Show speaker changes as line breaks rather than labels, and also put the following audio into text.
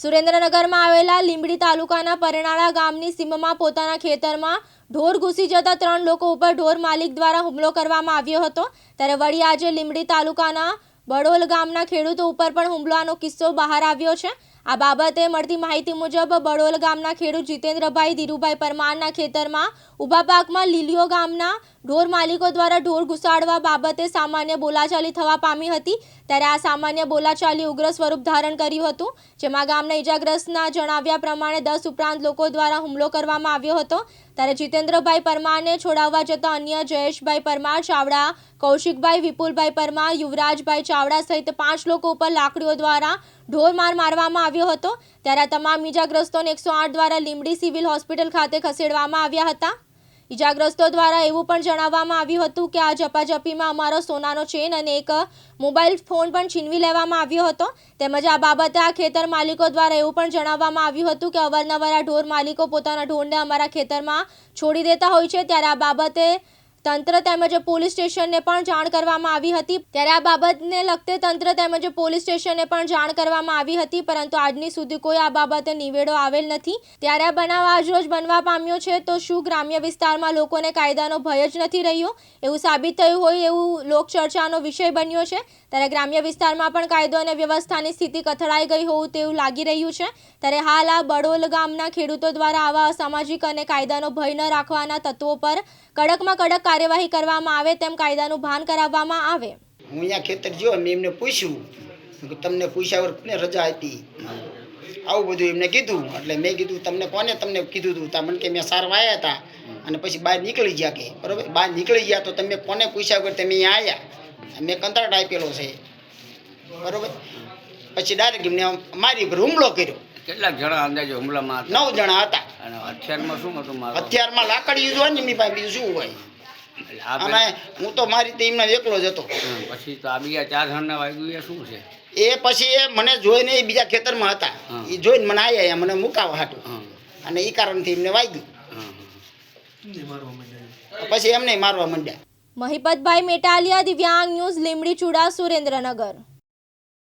સુરેન્દ્રનગરમાં આવેલા લીંબડી તાલુકાના પરણાળા ગામની સીમમાં પોતાના ખેતરમાં ઢોર ઘૂસી જતા ત્રણ લોકો ઉપર ઢોર માલિક દ્વારા હુમલો કરવામાં આવ્યો હતો. ત્યારે વળી આજે લીંબડી તાલુકાના બડોલ ગામના ખેડૂતો ઉપર પણ હુમલાનો કિસ્સો બહાર આવ્યો છે. આ બાબતે મળતી માહિતી મુજબ, બડોલ ગામના ખેડૂત જીતેન્દ્રભાઈ ધીરુભાઈ પરમારના ખેતરમાં ઊભા પાકમાં લીલીયો ગામના ઢોર માલિકો દ્વારા ઢોર ઘુસાડવા બાબતે સામાન્ય બોલાચાલી થવા પામી હતી. ત્યારે આ સામાન્ય બોલાચાલી ઉગ્ર સ્વરૂપ ધારણ કર્યું હતું, જેમાં ગામના ઇજાગ્રસ્તના જણાવ્યા પ્રમાણે દસ ઉપરાંત લોકો દ્વારા હુમલો કરવામાં આવ્યો હતો. ત્યારે જીતેન્દ્રભાઈ પરમારને છોડાવવા જતા અન્ય જયેશભાઈ પરમાર, ચાવડા, કૌશિકભાઈ, વિપુલભાઈ પરમાર, યુવરાજભાઈ ચાવડા સહિત પાંચ લોકો ઉપર લાકડીઓ દ્વારા ઢોર માર મારવામાં આવ્યો હતો. ત્યારે તમામ ઈજાગ્રસ્તોને એકસો આઠ દ્વારા લીંબડી સિવિલ હોસ્પિટલ ખાતે ખસેડવામાં આવ્યા હતા. ઈજાગ્રસ્તો દ્વારા એવું પણ જણાવવામાં આવ્યું હતું કે આ ઝપાઝપીમાં અમારો સોનાનો ચેન અને એક મોબાઈલ ફોન પણ છીનવી લેવામાં આવ્યો હતો. તેમજ આ બાબતે આ ખેતર માલિકો દ્વારા એવું પણ જણાવવામાં આવ્યું હતું કે અવારનવાર આ ઢોર માલિકો પોતાના ઢોરને અમારા ખેતરમાં છોડી દેતા હોય છે. ત્યારે આ બાબતે તંત્ર તેમજ પોલીસ સ્ટેશનને પણ જાણ કરવામાં આવી હતી. ત્યારે આ બાબતને લગતે તંત્ર તેમજ પોલીસ સ્ટેશનને પણ જાણ કરવામાં આવી હતી, પરંતુ આજની સુધી કોઈ આ બાબતે નિવેડો આવેલ નથી. ત્યારે આ બનાવ આજરોજ બનવા પામ્યો છે, તો શું ગ્રામ્ય વિસ્તારમાં લોકોને કાયદાનો ભય જ નથી રહ્યો? એવું સાબિત થયું હોય એવું લોકચર્ચાનો વિષય બન્યો છે. ત્યારે ગ્રામ્ય વિસ્તારમાં પણ કાયદો અને વ્યવસ્થાની સ્થિતિ કથળાઈ ગઈ હોવું તેવું લાગી રહ્યું છે. ત્યારે હાલ આ બડોલ ગામના ખેડૂતો દ્વારા આવા અસામાજિક અને કાયદાનો ભય ન રાખવાના તત્વો પર કડકમાં કડક કાર્યવાહી કરવામાં આવે તેમ કાયદાનું ભાન કરાવવામાં આવે.
હું અહીંયા ખેતર જ્યો મેં એમને પૂછ્યું. તમને પૂછ્યા વગર કોને રજા આપી? આવું બધું એમને કીધું. એટલે મેં કીધું, તમને કોને તમને કીધું હતું તા મને કે મેં સાર વાયા હતા અને પછી બહાર નીકળી ગયા કે. બરોબર? બહાર નીકળી ગયા તો તમે કોને પૂછ્યા વગર તમે અહીંયા આવ્યા મેં કંટાળ આપેલો છે. બરોબર? પછી ડાયરેક્ટ એમને મારી પર હુમલો કર્યો.
કેટલાક જણા અંદાજે હુમલામાં
નવ જણા હતા.
અને હથિયારમાં શું હતું મારું?
હથિયારમાં લાકડી જ હોય ને એમની પાસે બીજું શું હોય? અને હું તો મારી રીતે એમને એકલો જ હતો.
પછી તો આ બીજા ચાર જણને વાગ્યું એ શું છે?
એ પછી એ મને જોઈને એ બીજા ખેતરમાં હતા. એ જોઈને મને આવ્યા મને મુકાવા હાટું. અને એ કારણથી એમને વાગ્યું. પછી એમને મારવા માંડ્યા.
મહિપતભાઈ મેટાલિયા દિવ્યાંગ ન્યૂઝ લીમડી ચુડા સુરેન્દ્રનગર.